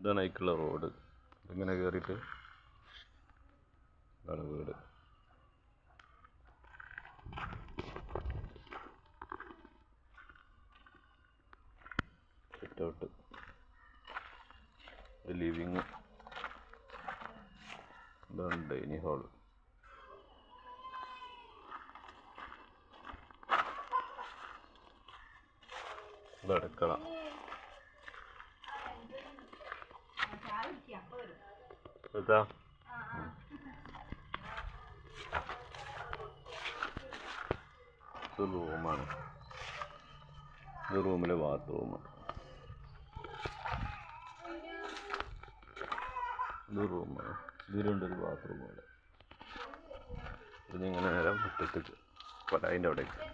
ഇതാണ് റോഡ് ഇങ്ങനെ കയറിയിട്ട് ഇതാണ് വീട്. സിറ്റ് ഔട്ട് ലിവിങ് ഇതാണ് ഡൈനിങ് ഹാൾ ഇത് അടുക്കള. ഇത്. റൂമാണ്. ഇത് റൂമിലെ ബാത്റൂം. ഇത് റൂമാണ് ഇതിലുണ്ടൊരു ബാത്റൂം അവിടെ. ഇതിങ്ങനെ നേരം മുറ്റത്തേക്ക്. പലായിന്റെ അവിടേക്ക്.